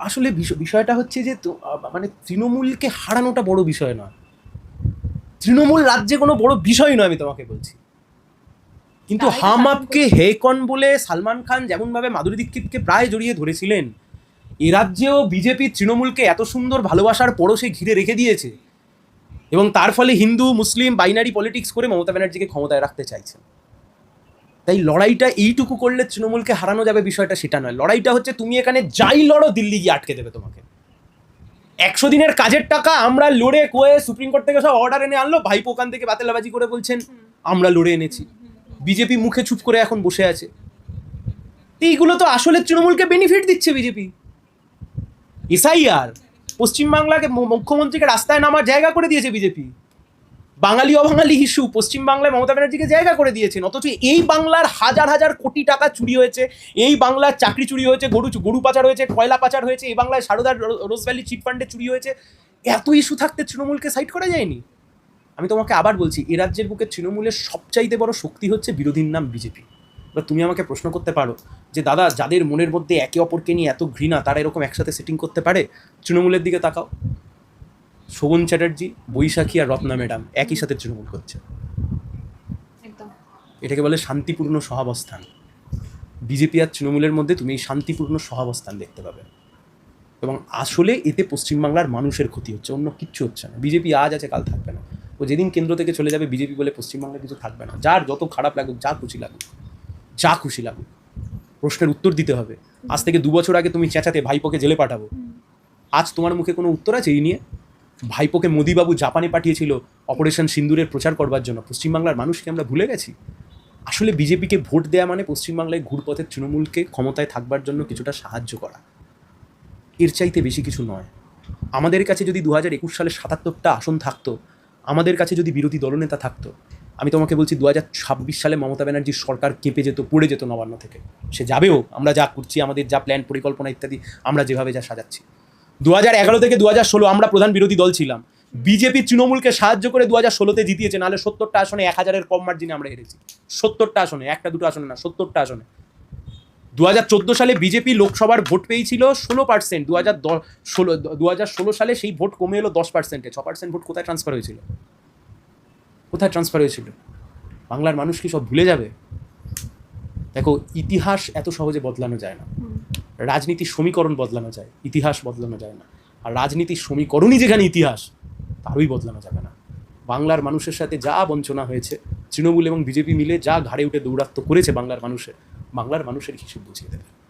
আসলে বিষ- বিষয়টা হচ্ছে যে মানে তৃণমূলকে হারানোটা বড় বিষয় নয়। তৃণমূল রাজ্যে কোনো বড় বিষয় নয় আমি তোমাকে বলছি। কিন্তু হাম আপকে হে কন বলে সালমান খান যেমনভাবে মাধুরী দীক্ষিতকে প্রায় জড়িয়ে ধরেছিলেন এ রাজ্যেও বিজেপি তৃণমূলকে এত সুন্দর ভালোবাসার পরও সে ঘিরে রেখে দিয়েছে। এবং তার ফলে হিন্দু মুসলিম বাইনারি পলিটিক্স করে মমতা ব্যানার্জিকে ক্ষমতায় রাখতে চাইছেন তাই লড়াইটা এইটুকু করলে তৃণমূলকে হারানো যাবে বিষয়টা সেটা নয়। লড়াইটা হচ্ছে তুমি এখানে যাই লড়ো, দিল্লি গিয়ে আটকে দেবে তোমাকে। একশো দিনের কাজের টাকা আমরা লড়ে কয়ে সুপ্রিম কোর্ট থেকে সব অর্ডার এনে আনলো, ভাইপো ওখান থেকে বাতেলাবাজি করে বলছেন, আমরা লড়ে এনেছি। বিজেপি মুখে চুপ করে এখন বসে আছে। এইগুলো তো আসলে তৃণমূলকে বেনিফিট দিচ্ছে বিজেপি। এসআইআর, পশ্চিমবাংলাকে মুখ্যমন্ত্রীকে রাস্তায় নামার জায়গা করে দিয়েছে বিজেপি। বাঙালি অবাঙালি ইস্যু পশ্চিমবাংলায় মমতা ব্যানার্জিকে জায়গা করে দিয়েছেন, অথচ এই বাংলার হাজার হাজার কোটি টাকা চুরি হয়েছে, এই বাংলার চাকরি চুরি হয়েছে, গরু গরু পাচার হয়েছে, কয়লা পাচার হয়েছে, এই বাংলায় সারদার রোজ ভ্যালি চিট ফান্ডে চুরি হয়েছে, এত ইস্যু থাকতে তৃণমূলকে সাইড করা যায়নি? আমি তোমাকে আবার বলছি, এ রাজ্যের বুকে তৃণমূলের সবচাইতে বড় শক্তি হচ্ছে বিরোধীর নাম বিজেপি। এবার তুমি আমাকে প্রশ্ন করতে পারো যে, দাদা, যাদের মনের মধ্যে একে অপরকে নিয়ে এত ঘৃণা, তারা এরকম একসাথে সেটিং করতে পারে? তৃণমূলের দিকে তাকাও। শোভন চ্যাটার্জি বৈশাখী আর রত্না ম্যাডাম একই সাথে তৃণমূল করছে। এটাকে বলে শান্তিপূর্ণ সহাবস্থান। বিজেপি আর তৃণমূলের মধ্যে তুমি এই শান্তিপূর্ণ সহাবস্থান দেখতে পাবে। এবং আসলে এতে পশ্চিমবাংলার মানুষের ক্ষতি হচ্ছে অন্য কিচ্ছু হচ্ছে না। বিজেপি আজ আছে কাল থাকবে না। ও যেদিন কেন্দ্র থেকে চলে যাবে বিজেপি বলে পশ্চিমবাংলায় কিছু থাকবে না। যার যত খারাপ লাগুক যা খুশি লাগুক যা খুশি লাগুক প্রশ্নের উত্তর দিতে হবে। আজ থেকে দু বছর আগে তুমি চেঁচাতে ভাইপোকে জেলে পাঠাবো। আজ তোমার মুখে কোনো উত্তর আছে এই নিয়ে? ভাইপোকে মোদিবাবু জাপানে পাঠিয়েছিল অপারেশন সিন্দুরের প্রচার করবার জন্য। পশ্চিমবাংলার মানুষকে আমরা ভুলে গেছি। আসলে বিজেপিকে ভোট দেওয়া মানে পশ্চিমবাংলায় ঘুরপথের তৃণমূলকে ক্ষমতায় থাকবার জন্য কিছুটা সাহায্য করা। এর চাইতে বেশি কিছু নয়। আমাদের কাছে যদি দু হাজার একুশ সালে সাতাত্তরটা আসন থাকতো, আমাদের কাছে যদি বিরোধী দলনেতা থাকতো, আমি তোমাকে বলছি দু হাজার ছাব্বিশ সালে মমতা ব্যানার্জির সরকার কেঁপে যেত, পড়ে যেত নবান্ন থেকে। সে যাবেও, আমরা যা করছি, আমাদের যা প্ল্যান পরিকল্পনা ইত্যাদি, আমরা যেভাবে যা সাজাচ্ছি। দু হাজার এগারো থেকে দু হাজার ষোলো আমরা প্রধান বিরোধী দল ছিলাম। বিজেপি তৃণমূলকে সাহায্য করে দু হাজার ষোলোতে জিতিয়েছে, নাহলে সত্তরটা আসনে এক হাজারের কম মার্জিনে আমরা হেরেছি। সত্তরটা আসনে, একটা দুটো আসনে না, সত্তরটা আসনে। দু হাজার চোদ্দ সালে বিজেপি লোকসভার ভোট পেয়েছিল ষোলো পার্সেন্ট দু হাজার ষোলো, দু হাজার ষোলো সালে সেই ভোট কমে এলো দশ পার্সেন্টে ছ পার্সেন্ট ভোট কোথায় ট্রান্সফার হয়েছিল? কোথায় ট্রান্সফার হয়েছিল? বাংলার মানুষ কি সব ভুলে যাবে? দেখো, ইতিহাস এত সহজে বদলানো যায় না। রাজনীতির সমীকরণ বদলানো যায়, ইতিহাস বদলানো যায় না। আর রাজনীতির সমীকরণই যেখানে ইতিহাস, তারই বদলানো যাবে না। বাংলার মানুষের সাথে যা বঞ্চনা হয়েছে, তৃণমূল এবং বিজেপি মিলে যা ঘাড়ে উঠে দৌরাত্ম করেছে বাংলার মানুষের বাংলার মানুষের হিসেব বুঝিয়ে দেবে।